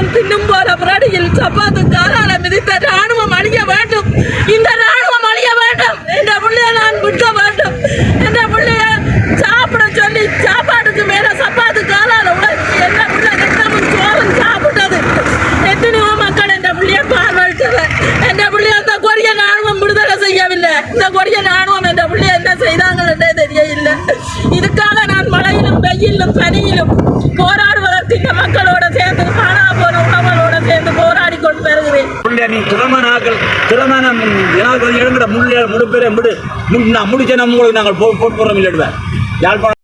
போல் தின்னும் போற பிரடியில் சப்பாத்து காலால மிதித்த ராணுவம் அழிய வேண்டும். இந்த ராணுவம் அழிய வேண்டும். என்ற பிள்ளைய நான் விற்க வேண்டும். என்ற பிள்ளைய சாப்பிட சொல்லி சாப்பாட்டுக்கு மேல சப்பாத்து காலால உழைச்சி என்ற பிள்ளை ரத்தமும் சோறும் சாப்பிட்டது? எத்தனையோ மக்கள் என்ற பிள்ளைய பார்வையிட்டது. என்ற பிள்ளைய அந்த கொரிய ராணுவம் விடுதலை செய்யவில்லை. இந்த கொரிய ராணுவம் என்ற பிள்ளைய என்ன செய்தாங்களே தெரியவில்லை. இதுக்காக நீ திறமனாக்கள் திறமான ஜனாதிபதி இழங்கிற முள்ளே முன் நான் முடிச்ச நம்ம உங்களுக்கு நாங்கள் போட்டு போகிறோம் இல்லைடுவேன் யாழ்ப்பாணம்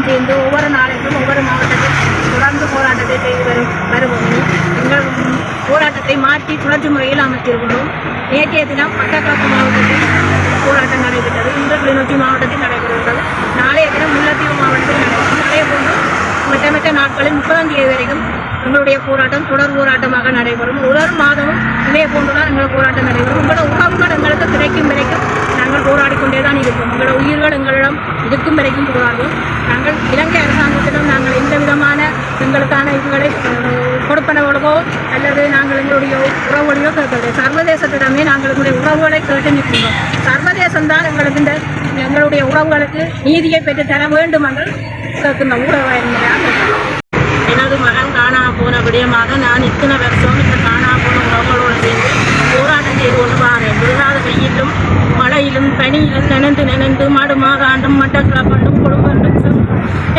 மாவட்டமும் சேர்ந்து ஒவ்வொரு நாளைக்கும் ஒவ்வொரு மாவட்டத்தில் தொடர்ந்து போராட்டத்தை செய்து வரும் வருவோம். எங்கள் போராட்டத்தை மாற்றி சுழற்சி முறையில் அமைத்திருக்கிறோம். நேற்றைய தினம் மட்டக்களப்பு மாவட்டத்தில் போராட்டம் நடைபெற்றது. இன்று கிளிநொச்சி மாவட்டத்தில் நடைபெறுகிறது. நாளைய தினம் முல்லைத்தீவு மாவட்டத்தில் நடைபெறும் அதே போன்று மற்ற மற்ற நாட்களில் முப்பதாம் தேதி வரைக்கும் எங்களுடைய போராட்டம் தொடர் போராட்டமாக நடைபெறும். ஒரு ஒரு மாதமும் இதே போன்றுதான் எங்கள் போராட்டம் நடைபெறும். உங்களோட உறவுகள் எங்களுக்கு கிடைக்கும் வரைக்கும் நாங்கள் போராடி கொண்டே தான் இருப்போம் எங்களோட உயிர்கள் எங்களிடம் இருக்கும் வரைக்கும் போராடுவோம் நாங்கள் இலங்கை அரசாங்கத்திடம் நாங்கள் எந்த விதமான எங்களுக்கான இதுகளை கொடுப்பனவர்களோ அல்லது நாங்கள் எங்களுடைய உறவுகளையோ கேட்கவில்லை. சர்வதேசத்திடமே நாங்கள் எங்களுடைய உறவுகளை கேட்டு நிற்கின்றோம். சர்வதேசம் தான் எங்களுக்கு இந்த எங்களுடைய உறவுகளுக்கு நீதியை பெற்று தர வேண்டும் என்று கேட்கின்ற ஊடகவாயின்மையாக எனது மகன் காணா போன விடயமாக நான் இத்தனை வருஷம் இந்த காணா போன உறவுகளோடு சேர்ந்து போராட்டம் செய்து கொண்டு வாரேன். விழுகாத வெயிலும் மழையிலும் பனியிலும் நினைந்து நினைந்து மாடு மாதாண்டும் மட்டக்கிழப்பண்டும் குடும்பம்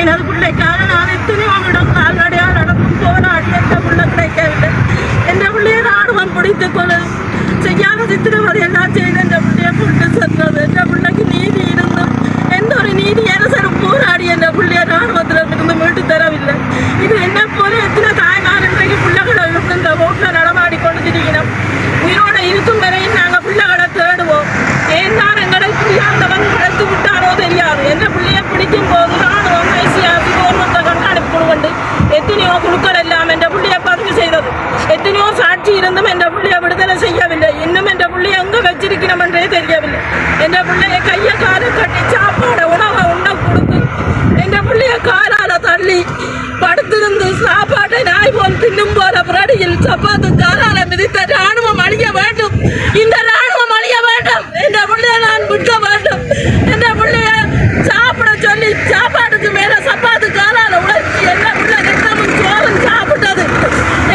எனது பிள்ளைக்காக நான் எத்தனை அவனிடம் கால்நடையாக நடக்கும் போராடி எந்த பிள்ளை கிடைக்கவில்லை எந்த பிள்ளையை ராணுவம் பிடித்துக் கொள்ள செய்யாத சித்திரவதை எல்லாம் செய்து என்ற பிள்ளையை கொண்டு சென்றது என்ற பிள்ளைக்கு நீதி இருந்தும் எந்த ஒரு நீதி அரசரும் போராடி என்ற பிள்ளையை ராணுவத்திலிருந்து மீட்டு தரவில்லை இது என்ன போல எத்தனை தாய்மார் இன்றைக்கு பிள்ளைகளை இந்த ரோட்டில் நடமாடி கொண்டு திரிக்கணும் உயிரோட இருக்கும் வரையும் நாங்கள் பிள்ளைகளை தேடுவோம் ஏன் தான் ஆண்டவன் கழுத்து எடுத்து விட்டாரோ தெரியாது. எந்த பிள்ளையை பிடிக்கும் போது ராணுவம் ஐசிஆர்சி கவர்மெண்ட் கண்காணிப்பு குழு கொண்டு எத்தனையோ குழுக்கள் எல்லாம் என்ற பிள்ளையை பதிவு செய்தது. எத்தனையோ சாட்சி இருந்தும் என்ற பிள்ளையை விடுதலை செய்யவில்லை. இன்னும் என்ற பிள்ளையை எங்க வச்சிருக்கிறோம் என்றே தெரியவில்லை. என்ற பிள்ளையை கையை காலை கட்டி சாப்பாடு உணவை உண்ண கொடுத்து என்ற பிள்ளைய காலால தள்ளி படுத்திருந்து சாப்பாடு நாய் போல் தின்னும் போல பிரடியில் சப்பாத்து காலால மிதித்த ராணுவம் அழிய வேண்டும் இந்த ராணுவம் அழிய வேண்டும் என்ற பிள்ளைய நான் விற்க வேண்டும் என்ற பிள்ளைய சாப்பிட சொல்லி சாப்பாட்டுக்கு மேல சப்பாத்து காலால உழைச்சி என்ன பிள்ளை ரத்தமும் சோறும் சாப்பிட்டது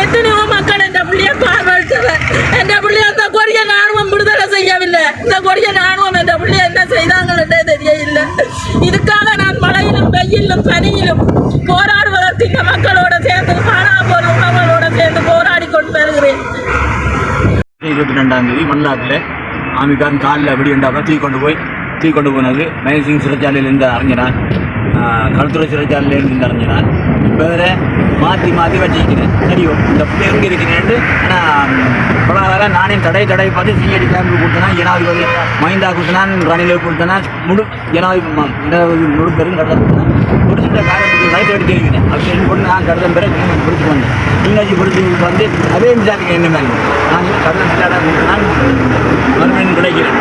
எத்தனையோ மக்கள் என்ற பிள்ளைய பார்வையிட்டது என்ற பிள்ளைய அந்த கொடிய ராணுவம் விடுதலை செய்யவில்லை இந்த போன ராணுவம் என்ன செய்தாங்களே தெரியல இதுக்காக நான் மழையிலும் வெயிலும் பனியிலும் போராடுவதற்கு இந்த மக்களோட சேர்ந்து காணா உணவுகளோட சேர்ந்து போராடி கொண்டு வருகிறேன். இருபத்தி ரெண்டாம் தேதி மல்லாத்தில் ஆமிக்காரன் காலில் வெடியுண்டாக தீ கொண்டு போய் தீ கொண்டு போனது மயசிங் சிறைச்சாலையிலிருந்து அறிஞனான் களுத்துறை சிறைச்சாலையிலிருந்து அறிஞனான் இப்போ வேற மாற்றி மாற்றி வச்சுக்கிறேன் சரியோ இந்த பிள்ளை எங்கே இருக்கிறேன்ட்டு ஆனால் பல நானே தடை தடை பார்த்து சிஐடி கேம்பு கொடுத்தனா ஜனாதிபதி மைந்தா கொடுத்தனான் ரணில கொடுத்தனா முழு ஜனாதிபதி ம- முழு பேரும் கடத்தான் கொடுத்தனா ஒரு சில காரணத்துக்கு ரைட் எடுத்து இருக்கிறேன் அப்படி என்ன பண்ணி நான் கடன் பிறகு நீங்கள் பிடிச்சி வந்தேன் நீங்கள் பிடிச்சி வந்து அதே விசாரிக்க என்ன மாதிரி நான் கடன் விசாரணை கொடுத்தனா மறுபடியும் கிடைக்கிறேன்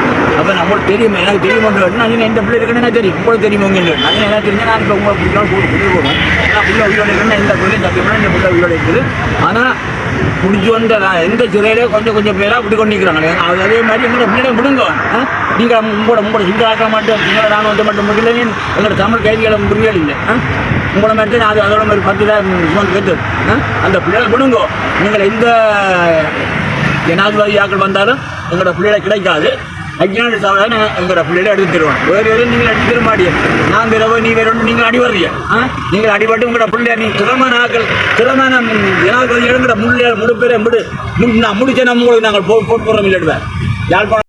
தெரியும்? எனக்கு தெரியும் ஒன்று நான் எந்த பிள்ளை இருக்குன்னு எனக்கு தெரியும். உங்களுக்கு தெரியும் உங்க இல்லை நான் எனக்கு தெரிஞ்சா நான் இப்போ உங்களை பிள்ளை கூட புரிய போகணும். ஏன்னா பிள்ளை உயிரோட இருக்குன்னு எந்த பிள்ளையும் சத்தியமாக இந்த பிள்ளை உயிரோட இருக்குது. ஆனால் பிடிச்சி வந்த நான் எந்த சிறையிலே கொஞ்சம் கொஞ்சம் பேராக இப்படி கொண்டு நிற்கிறாங்க அது அதே மாதிரி எங்களோட பிள்ளைங்க விடுங்க நீங்கள் உங்களோட உங்களோட சிங்கள ஆக்க மாட்டோம் சிங்கள ராணுவத்தை மட்டும் முடியல எங்களோட தமிழ் கைதிகளை முடியல இல்லை. ஆ? உங்களை மட்டும் நான் அது அதோட மாதிரி பத்து தான் சுமந்து கேட்டு அந்த பிள்ளைகளை விடுங்க நீங்கள் எந்த ஜனாதிபதியாக்கள் வந்தாலும் எங்களோட பிள்ளைகளை கிடைக்காது. அஜ்ஞான சாதாரண எங்களோட பிள்ளைகளை எடுத்து தருவோம் வேறு எதுவும் நீங்கள் எடுத்து தர மாட்டீங்க. நான் தரவோ நீ வேற ஒன்று நீங்கள் அடிவறீங்க ஆ? நீங்கள் அடிபட்டு உங்களோட பிள்ளைய நீ திறமான ஆக்கள் திறமான ஜனாதிபதி எங்களோட முள்ளே முழு பேரை முடு. நான் முடிச்ச உங்களுக்கு நாங்கள் போ போட்டு போகிறோம் இல்லை யாழ்ப்பாணம்